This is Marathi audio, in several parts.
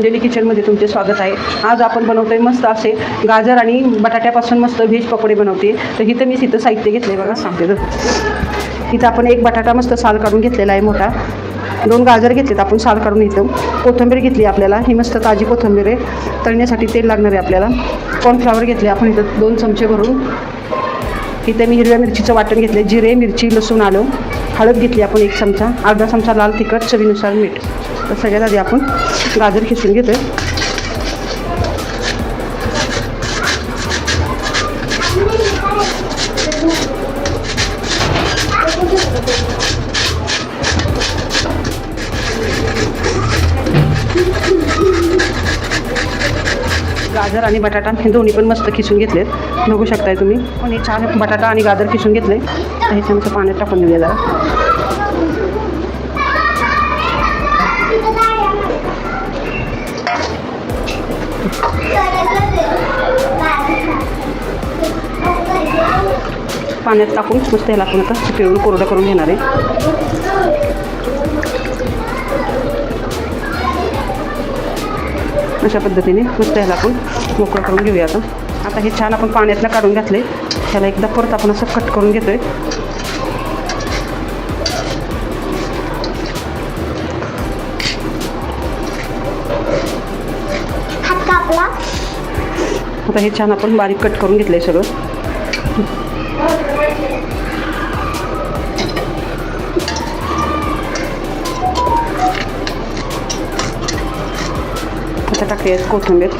अंजली किचनमध्ये तुमचे स्वागत आहे. आज आपण बनवतोय मस्त असे गाजर आणि बटाट्यापासून मस्त व्हेज पकोडे बनवते. तर इथं मी तिथं साहित्य घेतलं आहे बघा सांगते तर इथं आपण एक बटाटा मस्त साल काढून घेतलेला आहे मोठा. दोन गाजर घेतलेत आपण साल काढून इथं. कोथिंबीर घेतली आपल्याला. ही मस्त ताजी कोथिंबीर आहे. तळण्यासाठी तेल लागणार आहे आपल्याला. कॉर्नफ्लावर घेतले आपण इथं दोन चमचे भरून. इथे मी हिरव्या मिरचीचं वाटण घेतलं जिरे मिरची लसूण आलं. हळद घेतली आपण एक चमचा. अर्धा चमचा लाल तिखट चवीनुसार मीठ. तर सगळ्यात आधी आपण गाजर खिसून घेतोय. गाजर आणि बटाटा हे दोन्ही पण मस्त खिसून घेतलेत. बघू शकताय तुम्ही. पण हे छान बटाटा आणि गाजर खिसून घेतले तर हे चमचं पाण्यात टाकून देऊया जरा. पाण्यात टाकून मस्त ह्याला आपण आता पिळून कोरडं करून घेणार आहे. अशा पद्धतीने मस्त ह्याला आपण मोकळं करून घेऊया आता. आता हे छान आपण पाण्यातनं काढून घातले. ह्याला एकदा परत आपण असं कट करून घेतोय. आता हे छान आपण बारीक कट करून घेतलंय सगळं. आता टाकते कोथिंबीर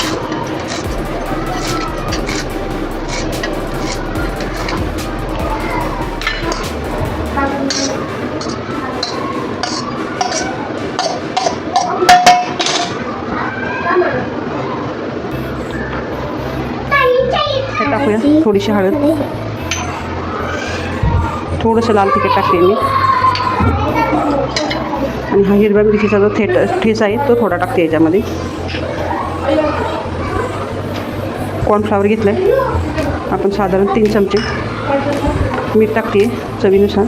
हे टाकूया थोडीशी हळद थोडंसं लाल तिखट टाकते मी. आणि हा हिरव्या मिरचीचा जो थेट ठेचा आहे तो थोडा टाकते याच्यामध्ये. कॉर्नफ्लावर घेतलं आहे आपण साधारण तीन चमचे मीठ टाकते चवीनुसार.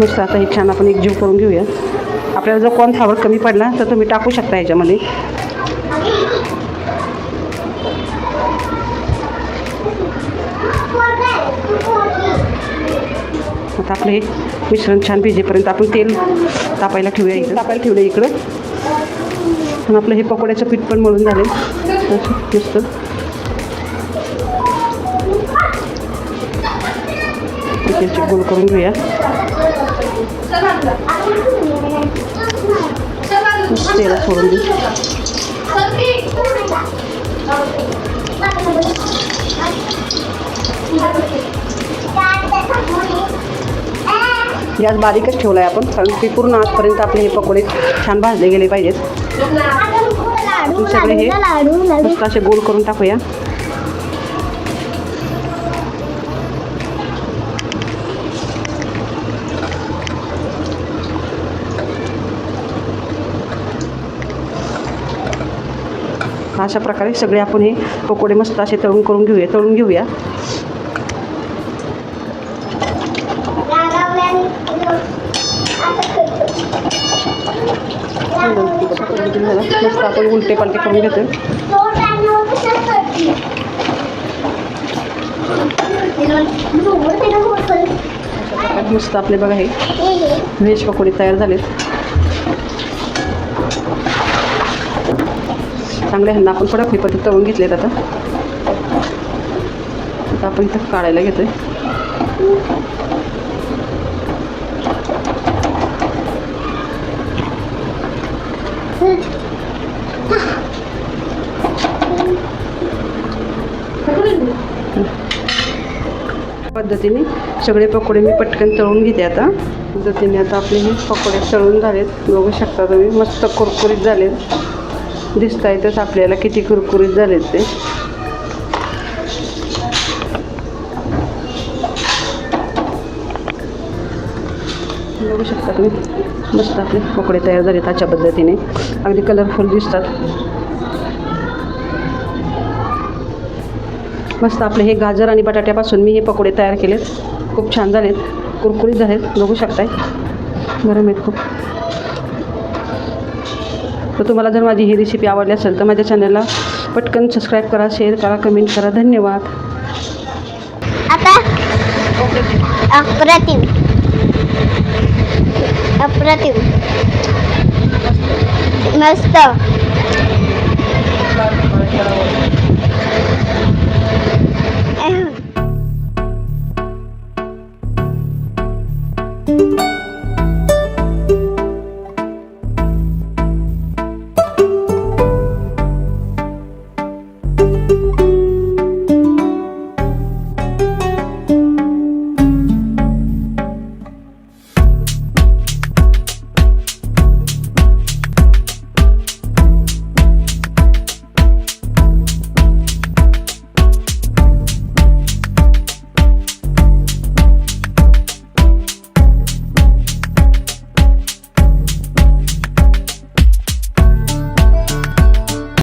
मस्त आता हे छान आपण एक जीव करून घेऊया. आपल्याला जर कॉर्नफ्लावर कमी पडला तर तुम्ही टाकू शकता याच्यामध्ये. आता आपलं हे मिश्रण छान भिजेपर्यंत आपण तेल तापायला ठेवूया इकडं तापायला ठेवलं इकडं. आणि आपलं हे पकोड्याचं पीठ पण मळून झाले मस्त. त्याचे गोल करून घेऊया. तेला सोडून देऊ. गॅस बारीकच ठेवला आहे आपण. कारण की पूर्ण आजपर्यंत आपले हे पकोडे छान भाजले गेले पाहिजेत. सगळे हे मस्त असे गोल करून टाकूया. अशा प्रकारे सगळे आपण हे पकोडे मस्त असे तळून करून घेऊया तळून घेऊया. अशा पद्धतीने मस्त आपण उलटे पालटे करून घेतो मस्त आपले बघा हे. व्हेज पकोडे तयार झालेत. चांगले ह्यांना आपण थोडा पद्धत तळून घेतलेत आता. आता आपण इथं काढायला घेतोय. पद्धतीने सगळे पकोडे मी पटकन तळून घेते आता. पद्धतीने आता आपले हे पकोडे तळून झालेत. बघू शकता तुम्ही मस्त कुरकुरीत झालेत. दिसत येतच आपल्याला किती कुरकुरीत झालेत ते. बघू शकता तुम्ही मस्त आपले पकोडे तयार झालेत अशा पद्धतीने. अगदी कलरफुल दिसतात. मस्त आपले हे गाजर आणि बटाट्यापासून मी हे पकोडे तयार केलेत खूप छान झालेत. कुरकुरीत झालेत. बघू शकताय. गरम आहेत खूप. तर तुम्हाला जर माझी ही रेसिपी आवडली असेल तर माझ्या चॅनलला पटकन सबस्क्राईब करा शेअर करा कमेंट करा. धन्यवाद. आता अप्रतिम. अप्रतिम. मस्त.